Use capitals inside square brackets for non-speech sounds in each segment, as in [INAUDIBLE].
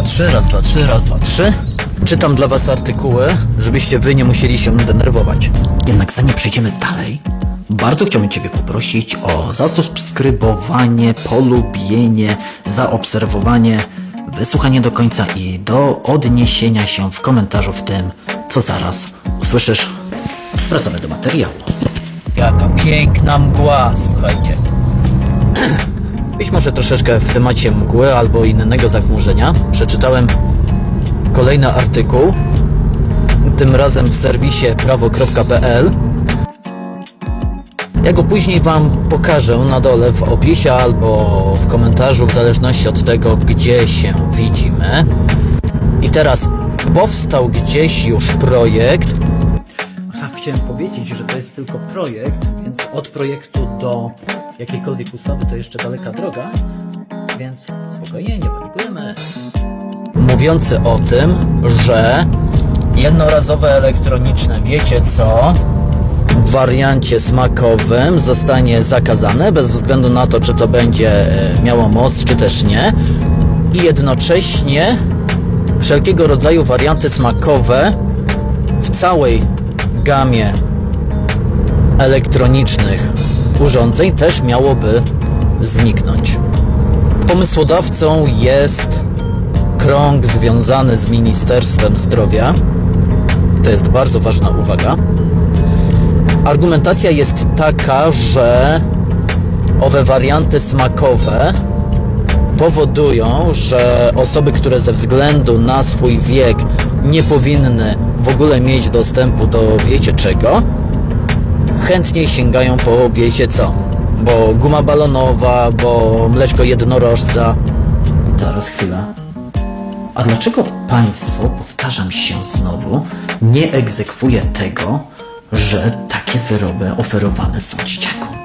dwa, trzy, raz, dwa, trzy, raz, dwa, trzy. Czytam dla was artykuły, żebyście wy nie musieli się denerwować. Jednak zanim przejdziemy dalej, bardzo chciałbym ciebie poprosić o zasubskrybowanie, polubienie, zaobserwowanie, wysłuchanie do końca i do odniesienia się w komentarzu w tym, co zaraz usłyszysz. Wracamy do materiału. Jaka piękna mgła, słuchajcie. Być może troszeczkę w temacie mgły albo innego zachmurzenia. Przeczytałem kolejny artykuł, tym razem w serwisie prawo.pl. Ja go później Wam pokażę na dole w opisie albo w komentarzu, w zależności od tego, gdzie się widzimy. I teraz powstał gdzieś już projekt. Tak, chciałem powiedzieć, że to jest tylko projekt, więc od projektu do jakiejkolwiek ustawy to jeszcze daleka droga, więc spokojnie, nie panikujemy. Mówiący o tym, że jednorazowe elektroniczne, wiecie co, w wariancie smakowym zostanie zakazane, bez względu na to, czy to będzie e, miało moc, czy też nie. I jednocześnie wszelkiego rodzaju warianty smakowe w całej gamie elektronicznych urządzeń też miałoby zniknąć. Pomysłodawcą jest krąg związany z Ministerstwem Zdrowia. To jest bardzo ważna uwaga. Argumentacja jest taka, że owe warianty smakowe powodują, że osoby, które ze względu na swój wiek nie powinny w ogóle mieć dostępu do wiecie czego, chętniej sięgają po wiecie co. Bo guma balonowa, bo mleczko jednorożca. Zaraz chwilę. A dlaczego państwo, powtarzam się znowu, nie egzekwuje tego, że takie wyroby oferowane są dzieciakom?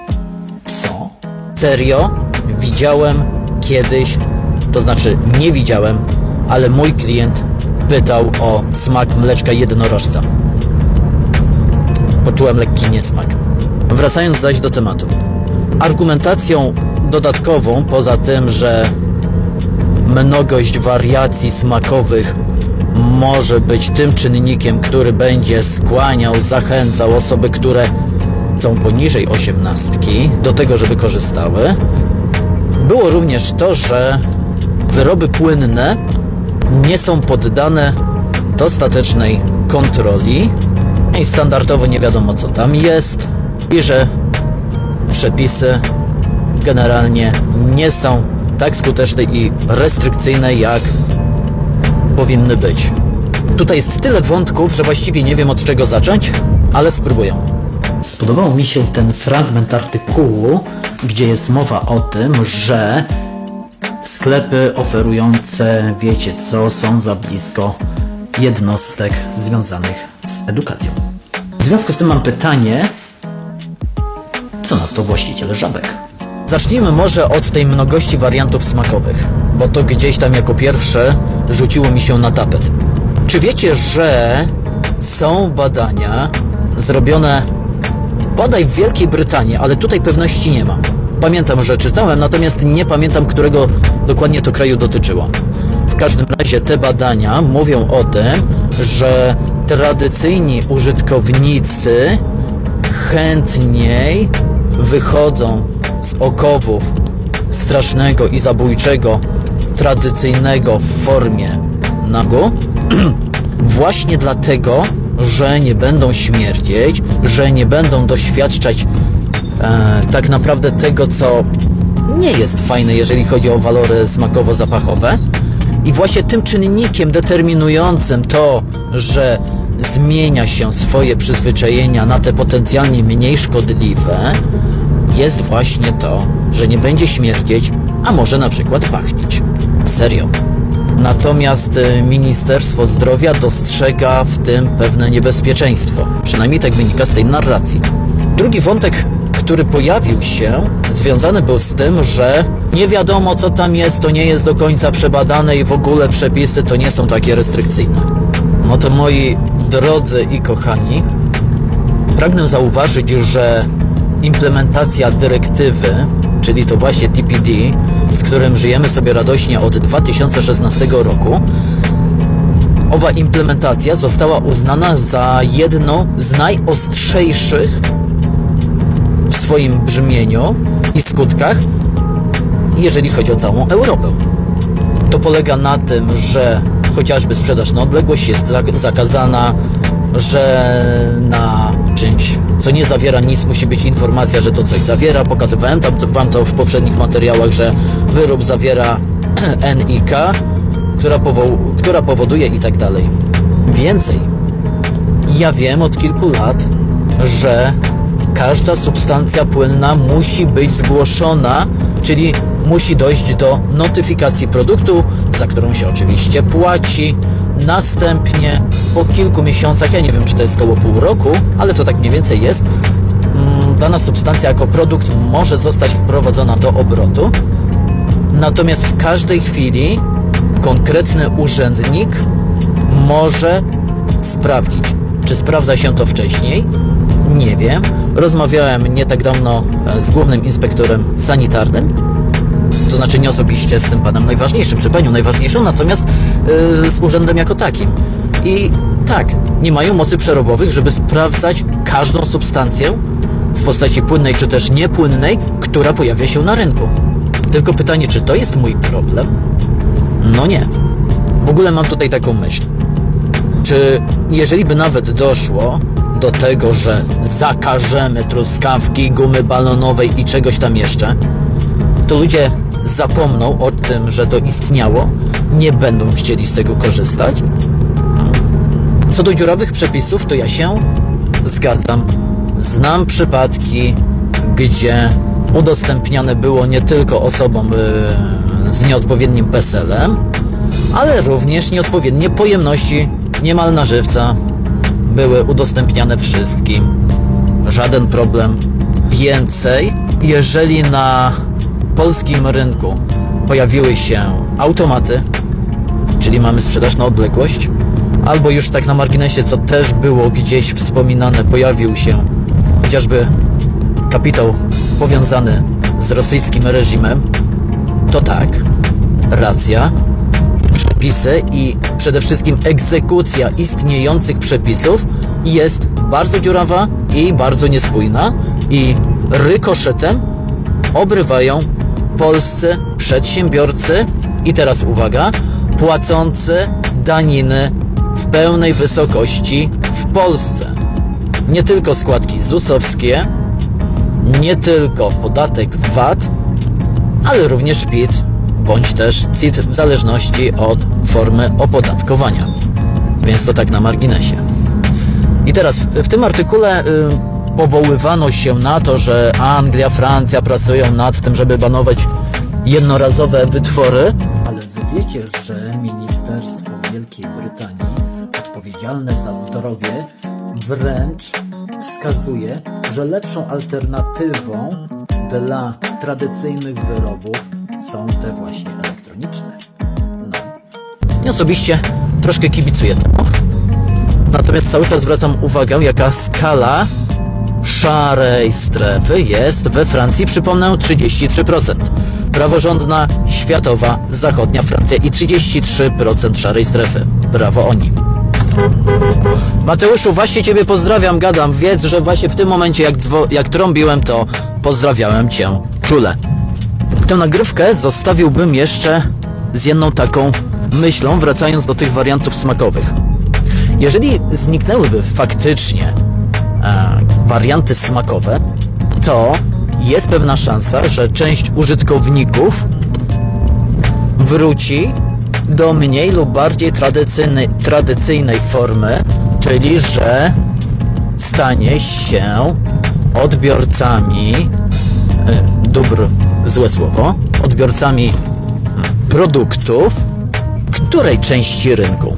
Co? Serio? Widziałem kiedyś, to znaczy nie widziałem, ale mój klient pytał o smak mleczka jednorożca. Poczułem lekki niesmak. Wracając zaś do tematu. Argumentacją dodatkową, poza tym, że mnogość wariacji smakowych może być tym czynnikiem, który będzie skłaniał, zachęcał osoby, które są poniżej osiemnastki do tego, żeby korzystały. Było również to, że wyroby płynne nie są poddane dostatecznej kontroli i standardowo nie wiadomo co tam jest i że przepisy generalnie nie są tak skuteczne i restrykcyjne jak powinny być. Tutaj jest tyle wątków, że właściwie nie wiem od czego zacząć, ale spróbuję. Spodobał mi się ten fragment artykułu, gdzie jest mowa o tym, że sklepy oferujące wiecie co są za blisko jednostek związanych z edukacją. W związku z tym mam pytanie, co na to właściciel żabek? Zacznijmy może od tej mnogości wariantów smakowych, bo to gdzieś tam jako pierwsze rzuciło mi się na tapet. Czy wiecie, że są badania zrobione bodaj w Wielkiej Brytanii, ale tutaj pewności nie mam. Pamiętam, że czytałem, natomiast nie pamiętam, którego dokładnie to kraju dotyczyło. W każdym razie te badania mówią o tym, że tradycyjni użytkownicy chętniej wychodzą z okowów strasznego i zabójczego tradycyjnego w formie nagu [CLEARS THROAT] właśnie dlatego, że nie będą śmierdzieć, że nie będą doświadczać e, tak naprawdę tego, co nie jest fajne, jeżeli chodzi o walory smakowo-zapachowe. I właśnie tym czynnikiem determinującym to, że zmienia się swoje przyzwyczajenia na te potencjalnie mniej szkodliwe, jest właśnie to, że nie będzie śmierdzieć, a może na przykład pachnieć. Serio. Natomiast e, Ministerstwo Zdrowia dostrzega w tym pewne niebezpieczeństwo. Przynajmniej tak wynika z tej narracji. Drugi wątek, który pojawił się, związany był z tym, że nie wiadomo co tam jest, to nie jest do końca przebadane i w ogóle przepisy to nie są takie restrykcyjne. No to moi drodzy i kochani, pragnę zauważyć, że implementacja dyrektywy, czyli to właśnie TPD, z którym żyjemy sobie radośnie od 2016 roku, owa implementacja została uznana za jedną z najostrzejszych w swoim brzmieniu i skutkach, jeżeli chodzi o całą Europę. To polega na tym, że chociażby sprzedaż na odległość jest zak- zakazana, że na czymś, co nie zawiera nic, musi być informacja, że to coś zawiera. Pokazywałem tam Wam to w poprzednich materiałach, że wyrób zawiera [CLEARS THROAT] N i K, która, powo- która powoduje i tak dalej. Więcej, ja wiem od kilku lat, że każda substancja płynna musi być zgłoszona, czyli musi dojść do notyfikacji produktu, za którą się oczywiście płaci. Następnie po kilku miesiącach, ja nie wiem czy to jest około pół roku, ale to tak mniej więcej jest, mm, dana substancja jako produkt może zostać wprowadzona do obrotu. Natomiast w każdej chwili konkretny urzędnik może sprawdzić, czy sprawdza się to wcześniej. Nie wiem. Rozmawiałem nie tak dawno e, z głównym inspektorem sanitarnym. To znaczy nie osobiście z tym panem najważniejszym, czy panią najważniejszą, natomiast yy, z urzędem jako takim. I tak, nie mają mocy przerobowych, żeby sprawdzać każdą substancję w postaci płynnej czy też niepłynnej, która pojawia się na rynku. Tylko pytanie, czy to jest mój problem? No nie. W ogóle mam tutaj taką myśl. Czy jeżeli by nawet doszło do tego, że zakażemy truskawki, gumy balonowej i czegoś tam jeszcze, to ludzie zapomną o tym, że to istniało, nie będą chcieli z tego korzystać? Co do dziurawych przepisów, to ja się zgadzam. Znam przypadki, gdzie udostępniane było nie tylko osobom yy, z nieodpowiednim PESEL-em, ale również nieodpowiednie pojemności niemal na żywca były udostępniane wszystkim. Żaden problem. Więcej, jeżeli na polskim rynku pojawiły się automaty, czyli mamy sprzedaż na odległość, albo już tak na marginesie, co też było gdzieś wspominane, pojawił się chociażby kapitał powiązany z rosyjskim reżimem, to tak, racja, przepisy i przede wszystkim egzekucja istniejących przepisów jest bardzo dziurawa i bardzo niespójna i rykoszetem obrywają polscy przedsiębiorcy i teraz uwaga, płacący daniny w pełnej wysokości w Polsce. Nie tylko składki ZUS-owskie, nie tylko podatek VAT, ale również PIT bądź też CIT w zależności od formy opodatkowania. Więc to tak na marginesie. I teraz w, tym artykule powoływano się na to, że Anglia, Francja pracują nad tym, żeby banować jednorazowe wytwory. Ale wy wiecie, że Ministerstwo Wielkiej Brytanii odpowiedzialne za zdrowie wręcz wskazuje, że lepszą alternatywą dla tradycyjnych wyrobów są te właśnie elektroniczne. No. Osobiście troszkę kibicuję temu. Natomiast cały czas zwracam uwagę, jaka skala szarej strefy jest we Francji. Przypomnę 33%. Praworządna, światowa, zachodnia Francja i 33% szarej strefy. Brawo oni. Mateuszu, właśnie Ciebie pozdrawiam, gadam. Wiedz, że właśnie w tym momencie, jak, jak trąbiłem, to pozdrawiałem Cię czule. Tę nagrywkę zostawiłbym jeszcze z jedną taką myślą, wracając do tych wariantów smakowych. Jeżeli zniknęłyby faktycznie e, warianty smakowe, to jest pewna szansa, że część użytkowników wróci do mniej lub bardziej tradycyjnej, tradycyjnej formy, czyli że stanie się odbiorcami y, dóbr, złe słowo, odbiorcami produktów której części rynku?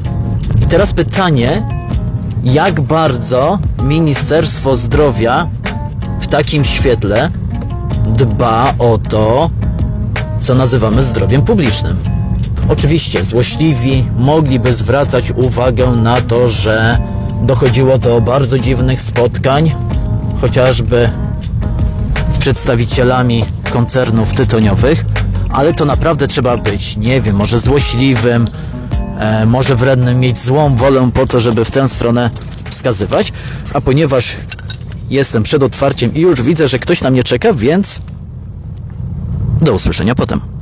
I teraz pytanie, jak bardzo Ministerstwo Zdrowia w takim świetle dba o to, co nazywamy zdrowiem publicznym. Oczywiście złośliwi mogliby zwracać uwagę na to, że dochodziło do bardzo dziwnych spotkań, chociażby z przedstawicielami koncernów tytoniowych, ale to naprawdę trzeba być, nie wiem, może złośliwym, e, może wrednym, mieć złą wolę po to, żeby w tę stronę wskazywać, a ponieważ jestem przed otwarciem i już widzę, że ktoś na mnie czeka, więc do usłyszenia potem.